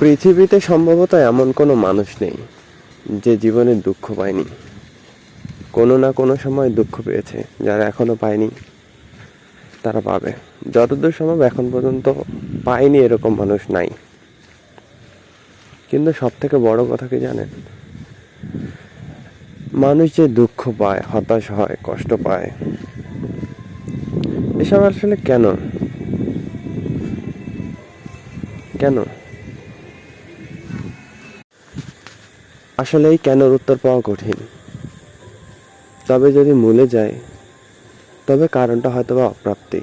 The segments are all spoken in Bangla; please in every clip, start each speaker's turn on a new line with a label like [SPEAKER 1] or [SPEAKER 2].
[SPEAKER 1] পৃথিবীতে সম্ভবত এমন কোনো মানুষ নেই যে জীবনে দুঃখ পায়নি। কোনো না কোনো সময় দুঃখ পেয়েছে, যারা এখনও পায়নি, তারা পাবে। যতদূর সম্ভব এখন পর্যন্ত পায়নি এরকম মানুষ নাই। কিন্তু সব থেকে বড় কথা কি জানেন? মানুষ যে দুঃখ পায়, হতাশ হয়, কষ্ট পায়, এসব আসলে কেন? কেন? আসলে এই কেনর উত্তর পাওয়া কঠিন। তবে যদি মূলে যায়, তবে কারণটা হয়তো বা অপ্রাপ্তি।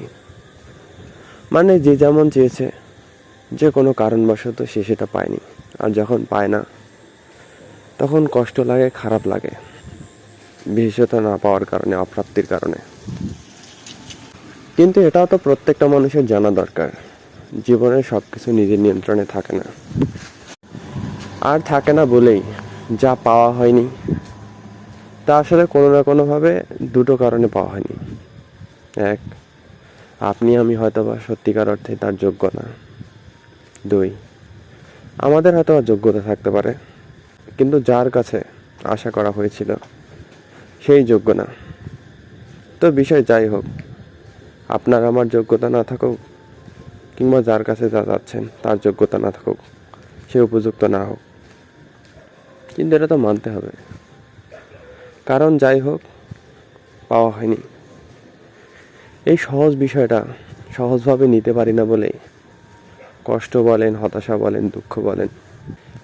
[SPEAKER 1] মানে যে যেমন চেয়েছে, যে কোনো কারণবশত সে সেটা পায়নি। আর যখন পায় না, তখন কষ্ট লাগে, খারাপ লাগে। বিশেষত না পাওয়ার কারণে, অপ্রাপ্তির কারণে। কিন্তু এটাও তো প্রত্যেকটা মানুষের জানা দরকার। জীবনে সব কিছু নিজের নিয়ন্ত্রণে থাকে না। আর থাকে না বলেই যা পাওয়া হয়নি, তা আসলে কোনো না কোনোভাবে দুটো কারণে পাওয়া হয়নি। এক, আপনি আমি হয়তো বা সত্যিকার অর্থে তার যোগ্য না। দুই, আমাদের হয়তো যোগ্যতা থাকতে পারে, কিন্তু যার কাছে আশা করা হয়েছিল সেই যোগ্য না। তো বিষয় যাই হোক, আপনার আমার যোগ্যতা না থাকুক, কিংবা যার কাছে যা যাচ্ছেন তার যোগ্যতা না থাকুক, সে উপযুক্ত না হোক কিন্তু এটা তো মানতে হবে। কারণ যাই হোক, পাওয়া হয়নি। এই সহজ বিষয়টা সহজভাবে নিতে পারি না বলেই কষ্ট বলেন, হতাশা বলেন, দুঃখ বলেন,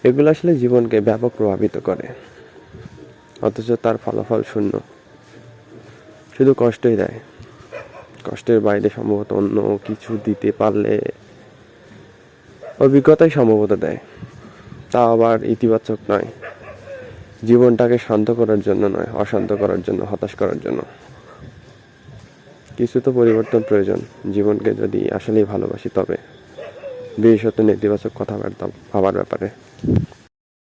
[SPEAKER 1] এগুলো আসলে জীবনকে ব্যাপক প্রভাবিত করে। অথচ তার ফলাফল শূন্য। শুধু কষ্টই দেয়। কষ্টের বাইরে সম্ভবত অন্য কিছু দিতে পারলে অভিজ্ঞতাই সম্ভবত দেয়। তা আবার ইতিবাচক নয়। জীবনটাকে শান্ত করার জন্য নয়, অশান্ত করার জন্য, হতাশ করার জন্য। কিছু তো পরিবর্তন প্রয়োজন। জীবনকে যদি আসলেই ভালোবাসি তবে। বিশেষত নেতিবাচক কথাবার্তা ভাবার ব্যাপারে।